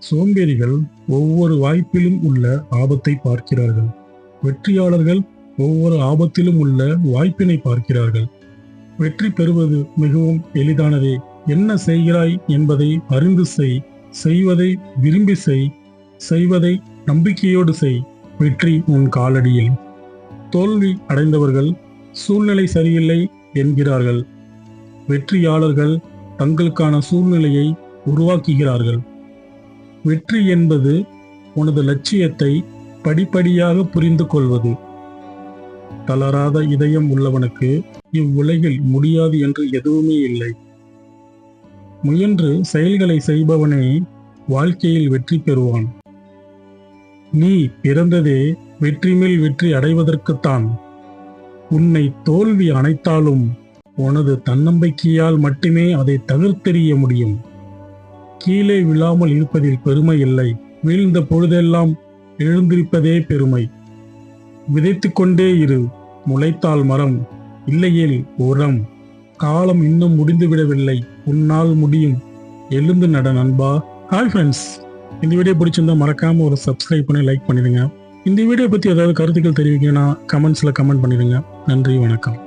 சோம்பேறிகள் ஒவ்வொரு வாய்ப்பிலும் உள்ள ஆபத்தை பார்க்கிறார்கள். வெற்றியாளர்கள் ஒவ்வொரு ஆபத்திலும் உள்ள வாய்ப்பினை பார்க்கிறார்கள். வெற்றி பெறுவது மிகவும் எளிதானதே. என்ன செய்கிறாய் என்பதை அறிந்து செய். செய்வதை விரும்பி செய். செய்வதை நம்பிக்கையோடு செய். வெற்றி உன் காலடியில். தோல்வி அடைந்தவர்கள் சூழ்நிலை சரியில்லை என்கிறார்கள். வெற்றியாளர்கள் தங்களுக்கான சூழ்நிலையை உருவாக்குகிறார்கள். வெற்றி என்பது உனது லட்சியத்தை படிப்படியாக புரிந்து கொள்வது. தளராத இதயம் உள்ளவனுக்கு இவ்வுலகில் முடியாது என்று எதுவுமே இல்லை. முயன்று செயல்களை செய்பவனே வாழ்க்கையில் வெற்றி பெறுவான். நீ பிறந்ததே வெற்றி மேல் வெற்றி அடைவதற்குத்தான். உன்னை தோல்வி அணைத்தாலும் உனது தன்னம்பிக்கையால் மட்டுமே அதை தவிர்த்தெறிய முடியும். கீழே விழாமல் இருப்பதில் பெருமை இல்லை. வீழ்ந்த பொழுதெல்லாம் எழுந்திருப்பதே பெருமை. விதைத்து கொண்டே இரு முளைத்தால் மரம் இல்லையேல் உரம். காலம் இன்னும் முடிந்துவிடவில்லை உன்னால் முடியும். எழுந்து நட நண்பா. ஹாய் ஃப்ரெண்ட்ஸ் இந்த வீடியோ பிடிச்சிருந்தா மறக்காம ஒரு சப்ஸ்கிரைப் பண்ணி லைக் பண்ணிடுங்க. இந்த வீடியோ பற்றி ஏதாவது கருத்துக்கள் தெரிவிக்கணும்னா கமெண்ட்ஸில் கமெண்ட் பண்ணிடுங்க. நன்றி வணக்கம்.